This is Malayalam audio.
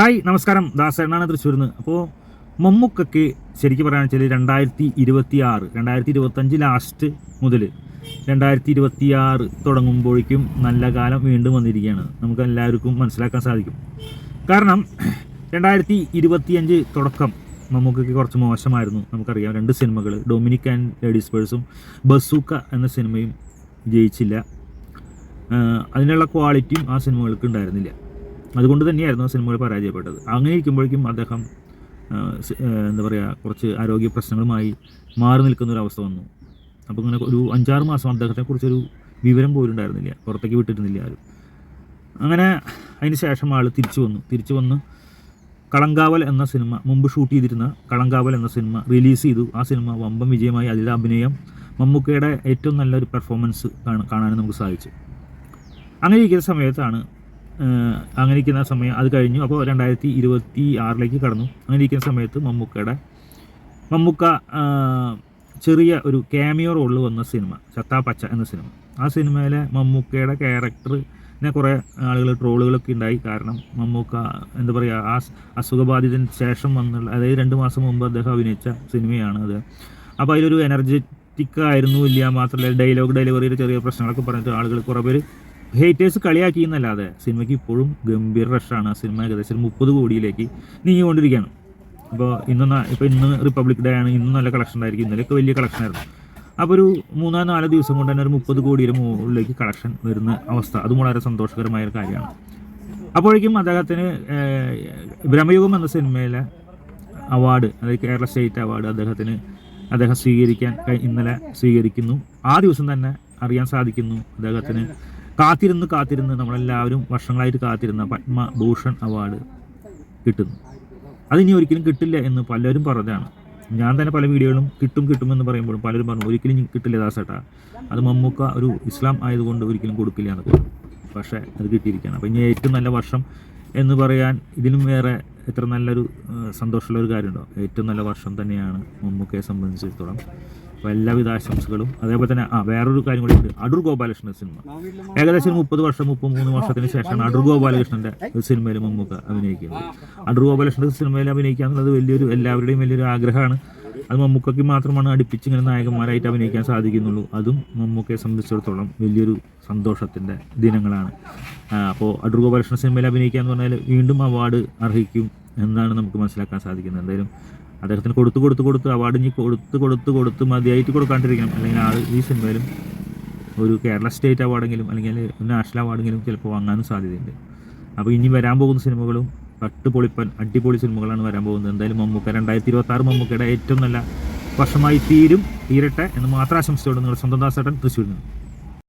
ഹായ് നമസ്കാരം. ദാസേണ്ണാണ് തൃശ്ശൂരിൽ നിന്ന് അപ്പോൾ മമ്മൂക്കൊക്കെ ശരിക്കും പറയുകയാണെന്ന് വെച്ചാൽ രണ്ടായിരത്തി ഇരുപത്തി ആറ് രണ്ടായിരത്തി ഇരുപത്തഞ്ച് ലാസ്റ്റ് മുതൽ രണ്ടായിരത്തി ഇരുപത്തി ആറ് തുടങ്ങുമ്പോഴേക്കും നല്ല കാലം വീണ്ടും വന്നിരിക്കുകയാണ്. നമുക്ക് എല്ലാവർക്കും മനസ്സിലാക്കാൻ സാധിക്കും. കാരണം രണ്ടായിരത്തി ഇരുപത്തിയഞ്ച് തുടക്കം മമ്മൂക്കയ്ക്ക് കുറച്ച് മോശമായിരുന്നു. നമുക്കറിയാം രണ്ട് സിനിമകൾ ഡൊമിനിക് ആൻഡ് ലേഡീസ് പേഴ്സും ബസൂക്ക എന്ന സിനിമയും ജയിച്ചില്ല. അതിനുള്ള ക്വാളിറ്റിയും ആ സിനിമകൾക്ക് ഉണ്ടായിരുന്നില്ല. അതുകൊണ്ട് തന്നെയായിരുന്നു സിനിമകൾ പരാജയപ്പെട്ടത്. അങ്ങനെ ഇരിക്കുമ്പോഴേക്കും അദ്ദേഹം എന്താ പറയുക കുറച്ച് ആരോഗ്യ പ്രശ്നങ്ങളുമായി മാറി നിൽക്കുന്ന ഒരു അവസ്ഥ വന്നു. അപ്പോൾ ഇങ്ങനെ ഒരു അഞ്ചാറ് മാസം അദ്ദേഹത്തെക്കുറിച്ചൊരു വിവരം പോലും ഉണ്ടായിരുന്നില്ല. പുറത്തേക്ക് വിട്ടിരുന്നില്ല ആരും. അങ്ങനെ അതിന് ശേഷം ആൾ തിരിച്ചു വന്നു. തിരിച്ചു വന്ന് കളങ്കാവൽ എന്ന സിനിമ മുമ്പ് ഷൂട്ട് ചെയ്തിരുന്ന കളങ്കാവൽ എന്ന സിനിമ റിലീസ് ചെയ്തു. ആ സിനിമ വമ്പം വിജയമായി അതിലെ അഭിനയം മമ്മൂക്കയുടെ ഏറ്റവും നല്ലൊരു പെർഫോമൻസ് കാണാൻ നമുക്ക് സാധിച്ചു അങ്ങനെ ഇരിക്കുന്ന സമയത്താണ് അങ്ങനെ ഇരിക്കുന്ന സമയം അത് കഴിഞ്ഞു. അപ്പോൾ രണ്ടായിരത്തി ഇരുപത്തി ആറിലേക്ക് കടന്നു. അങ്ങനെ ഇരിക്കുന്ന സമയത്ത് മമ്മൂക്കയുടെ മമ്മൂക്ക ചെറിയ ഒരു ക്യാമിയോ റോളിൽ വന്ന സിനിമ ചത്താ പച്ച എന്ന സിനിമ. ആ സിനിമയിലെ മമ്മൂക്കയുടെ ക്യാരക്ടറിനെ കുറേ ആളുകൾ ട്രോളുകളൊക്കെ ഉണ്ടായി. കാരണം മമ്മൂക്ക എന്താ പറയുക ആ അസുഖബാധിതന് ശേഷം വന്നുള്ള അതായത് രണ്ട് മാസം മുമ്പ് അദ്ദേഹം അഭിനയിച്ച സിനിമയാണ് അത്. അപ്പോൾ അതിലൊരു എനർജറ്റിക് ആയിരുന്നു ഇല്ല മാത്രമല്ല ഡയലോഗ് ഡെലിവറിയിൽ ചെറിയ പ്രശ്നങ്ങളൊക്കെ പറഞ്ഞിട്ട് ആളുകൾ കുറേ പേര് ഹേറ്റേഴ്സ് കളിയാക്കി എന്നല്ലാതെ സിനിമയ്ക്ക് ഇപ്പോഴും ഗംഭീര റഷാണ് സിനിമ ഏകദേശം മുപ്പത് കോടിയിലേക്ക് നീങ്ങിക്കൊണ്ടിരിക്കുകയാണ്. അപ്പോൾ ഇന്ന് ഇപ്പോൾ ഇന്ന് റിപ്പബ്ലിക് ഡേ ആണ്. ഇന്ന് നല്ല കളക്ഷൻ ഉണ്ടായിരിക്കും. ഇന്നലെയൊക്കെ വലിയ കളക്ഷൻ ആയിരുന്നു. അപ്പോൾ ഒരു മൂന്നോ നാലോ ദിവസം കൊണ്ട് തന്നെ ഒരു മുപ്പത് കോടിയുടെ മുകളിലേക്ക് കളക്ഷൻ വരുന്ന അവസ്ഥ. അതും വളരെ സന്തോഷകരമായ ഒരു കാര്യമാണ്. അപ്പോഴേക്കും അദ്ദേഹത്തിന് ബ്രഹ്മയുഗം എന്ന സിനിമയിലെ അവാർഡ് അതായത് കേരള സ്റ്റേറ്റ് അവാർഡ് അദ്ദേഹത്തിന് അദ്ദേഹം സ്വീകരിക്കാൻ ഇന്നലെ സ്വീകരിക്കുന്നു. ആ ദിവസം തന്നെ അറിയാൻ സാധിക്കുന്നു അദ്ദേഹത്തിന്. കാത്തിരുന്ന് കാത്തിരുന്ന് നമ്മളെല്ലാവരും വർഷങ്ങളായിട്ട് കാത്തിരുന്ന പത്മഭൂഷൺ അവാർഡ് കിട്ടുന്നു. അതിനി ഒരിക്കലും കിട്ടില്ല എന്ന് പലരും പറഞ്ഞതാണ്. ഞാൻ തന്നെ പല വീഡിയോകളും കിട്ടും കിട്ടുമെന്ന് പറയുമ്പോഴും പലരും പറഞ്ഞു ഒരിക്കലും കിട്ടില്ല ദാസേട്ടാ. അത് മമ്മൂക്ക ഒരു ഇസ്ലാം ആയതുകൊണ്ട് ഒരിക്കലും കൊടുക്കില്ല പറഞ്ഞു. പക്ഷേ അത് കിട്ടിയിരിക്കുകയാണ്. അപ്പോൾ ഇനി ഏറ്റവും നല്ല വർഷം എന്ന് പറയാൻ ഇതിലും വേറെ എത്ര നല്ലൊരു സന്തോഷമുള്ള ഒരു കാര്യമുണ്ടോ? ഏറ്റവും നല്ല വർഷം തന്നെയാണ് മമ്മൂക്കയെ സംബന്ധിച്ചിടത്തോളം. അപ്പോൾ എല്ലാവിധ ആശംസകളും. അതേപോലെ തന്നെ ആ വേറൊരു കാര്യം കൂടി ഉണ്ട്. അടൂർ ഗോപാലകൃഷ്ണൻ സിനിമ. ഏകദേശം മുപ്പത് വർഷം മുപ്പത് മൂന്ന് വർഷത്തിന് ശേഷമാണ് അടൂർ ഗോപാലകൃഷ്ണന്റെ സിനിമയിൽ മമ്മൂക്ക അഭിനയിക്കുന്നത്. അടൂർ ഗോപാലകൃഷ്ണന്റെ സിനിമയിൽ അഭിനയിക്കുക എന്നുള്ളത് വലിയൊരു എല്ലാവരുടെയും വലിയൊരു ആഗ്രഹമാണ്. അത് മമ്മൂക്കയ്ക്ക് മാത്രമാണ് അടുപ്പിച്ച് ഇങ്ങനെ നായകന്മാരായിട്ട് അഭിനയിക്കാൻ സാധിക്കുന്നുള്ളൂ. അതും മമ്മൂക്കയെ സംബന്ധിച്ചിടത്തോളം വലിയൊരു സന്തോഷത്തിന്റെ ദിനങ്ങളാണ്. അപ്പോൾ അടൂർ ഗോപാലകൃഷ്ണൻ സിനിമയിൽ അഭിനയിക്കുക എന്ന് പറഞ്ഞാൽ വീണ്ടും അവാർഡ് അർഹിക്കും എന്നാണ് നമുക്ക് മനസ്സിലാക്കാൻ സാധിക്കുന്നത്. എന്തായാലും അദ്ദേഹത്തിന് കൊടുത്ത് കൊടുത്ത് കൊടുത്ത് അവാർഡ് കൊടുത്ത് കൊടുത്ത് കൊടുത്ത് മതിയായിട്ട് കൊടുക്കാണ്ടിരിക്കണം. അല്ലെങ്കിൽ ആൾ ഈ സിനിമയിലും ഒരു കേരള സ്റ്റേറ്റ് അവാർഡെങ്കിലും അല്ലെങ്കിൽ നാഷണൽ അവാർഡെങ്കിലും ചിലപ്പോൾ വാങ്ങാനും സാധ്യതയുണ്ട്. അപ്പോൾ ഇനി വരാൻ പോകുന്ന സിനിമകളും തട്ട് പൊളിപ്പൻ അടിപൊളി സിനിമകളാണ് വരാൻ പോകുന്നത്. എന്തായാലും മമ്മൂക്ക രണ്ടായിരത്തി ഇരുപത്തി ആറ് മമ്മൂക്കയുടെ ഏറ്റവും നല്ല വർഷമായി തീരും തീരട്ടെ എന്ന് മാത്രം ആശംസിച്ചോട് നിങ്ങളുടെ സ്വന്തം ദാസേട്ടൻ തൃശ്ശൂരിൽ നിന്ന്.